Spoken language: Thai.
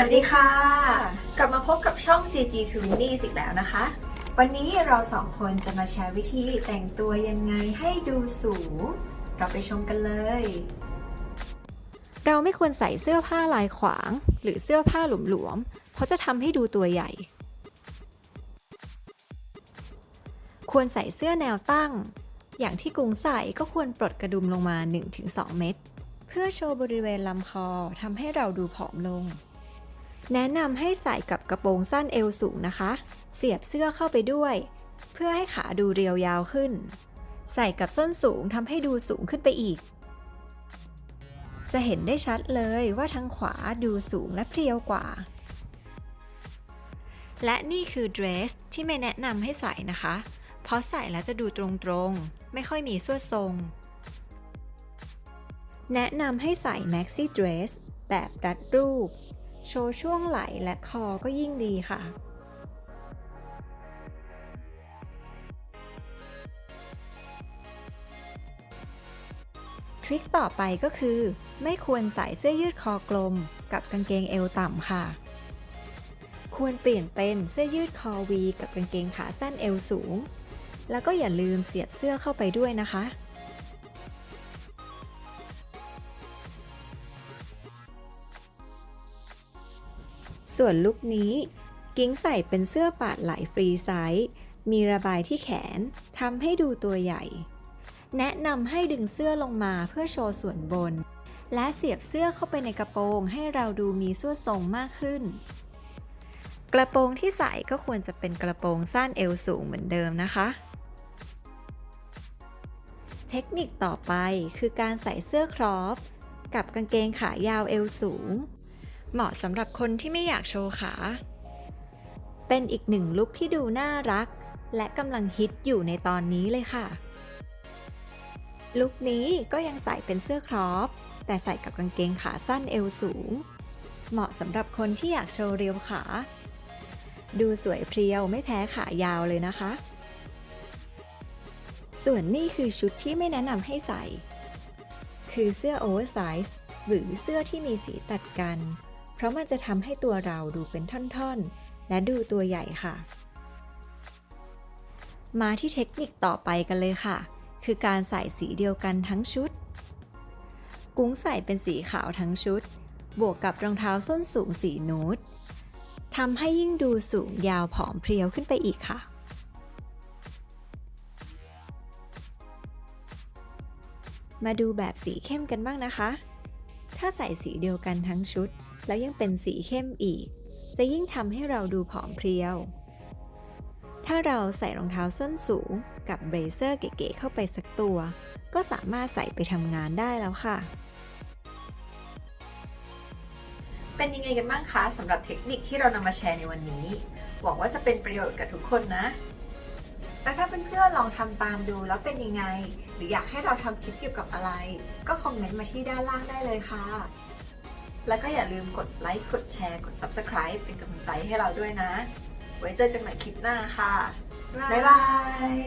วัสดีค่ะ กลับมาพบกับช่อง GG t w i n n i e s อีกแล้วนะคะ วันนี้เราสองคนจะมาแชร์วิธีแต่งตัวยังไงให้ดูสูง เราไปชมกันเลย เราไม่ควรใส่เสื้อผ้าลายขวาง หรือเสื้อผ้าหลวมๆ เพราะจะทำให้ดูตัวใหญ่ ควรใส่เสื้อแนวตั้ง อย่างที่กุ้งใส่ก็ควรปลดกระดุมลงมา 1-2 เม็ดเพื่อโชว์บริเวณลำคอทำให้เราดูผอมลง แนะนำให้ใส่กับกระโปรงสั้นเอวสูงนะคะ เสียบเสื้อเข้าไปด้วย เพื่อให้ขาดูเรียวยาวขึ้น ใส่กับส้นสูงทำให้ดูสูงขึ้นไปอีก จะเห็นได้ชัดเลยว่าทางขวาดูสูงและเพรียวกว่า และนี่คือเดรสที่ไม่แนะนำให้ใส่นะคะ เพราะใส่แล้วจะดูตรงๆ ไม่ค่อยมีส่วนทรง แนะนำให้ใส่ maxi dress แบบรัดรูป โชว์ช่วงไหล่และคอก็ยิ่งดีค่ะ ทริคต่อไปก็คือ ไม่ควรใส่เสื้อยืดคอกลม กับกางเกงเอวต่ำค่ะ ควรเปลี่ยนเป็นเสื้อยืดคอวี กับกางเกงขาสั้นเอวสูง แล้วก็อย่าลืมเสียบเสื้อเข้าไปด้วยนะคะ ส่วนลุคนี้ กิ้งใส่เป็นเสื้อปาดไหลฟรีไซส์มีระบายที่แขนทำให้ดูตัวใหญ่ แนะนำให้ดึงเสื้อลงมาเพื่อโชว์ส่วนบน และเสียบเสื้อเข้าไปในกระโปรงให้เราดูมีส่วนทรงมากขึ้น กระโปรงที่ใส่ก็ควรจะเป็นกระโปรงสั้นเอวสูงเหมือนเดิมนะคะ เทคนิคต่อไปคือการใส่เสื้อครอปกับกางเกงขายาวเอวสูง เหมาะสำหรับคนที่ไม่อยากโชว์ขา เป็นอีกหนึ่งลุคที่ดูน่ารัก และกำลังฮิตอยู่ในตอนนี้เลยค่ะ ลุคนี้ก็ยังใส่เป็นเสื้อครอป แต่ใส่กับกางเกงขาสั้นเอวสูง เหมาะสำหรับคนที่อยากโชว์เรียวขา ดูสวยเพรียวไม่แพ้ขายาวเลยนะคะ ส่วนนี่คือชุดที่ไม่แนะนำให้ใส่ คือเสื้อโอเวอร์ไซส์หรือเสื้อที่มีสีตัดกัน เพราะมันจะทำให้ตัวเราดูเป็นท่อนๆ และดูตัวใหญ่ค่ะ มาที่เทคนิคต่อไปกันเลยค่ะ คือการใส่สีเดียวกันทั้งชุด กุ้งใส่เป็นสีขาวทั้งชุด บวกกับรองเท้าส้นสูงสีนูดทำให้ยิ่งดูสูงยาวผอมเพรียวขึ้นไปอีกค่ะมาดูแบบสีเข้มกันบ้างนะคะ ถ้าใส่สีเดียวกันทั้งชุด แล้วยังเป็นสีเข้มอีก จะยิ่งทำให้เราดูผอมเพรียว ถ้าเราใส่รองเท้าส้นสูงกับเบรเซอร์เก๋ๆเข้าไปสักตัว ก็สามารถใส่ไปทำงานได้แล้วค่ะ เป็นยังไงกันบ้างคะสำหรับเทคนิคที่เรานำมาแชร์ในวันนี้ หวังว่าจะเป็นประโยชน์กับทุกคนนะแล้วถ้าเพื่อนๆลองทำตามดูแล้วเป็นยังไง หรืออยากให้เราทำคลิปเกี่ยวกับอะไร ก็คอมเมนต์มาที่ด้านล่างได้เลยค่ะ แล้วก็อย่าลืมกดไลค์กดแชร์กด Subscribe เป็นกำลังใจให้เราด้วยนะ ไว้เจอกันใหม่คลิปหน้าค่ะ บ๊ายบาย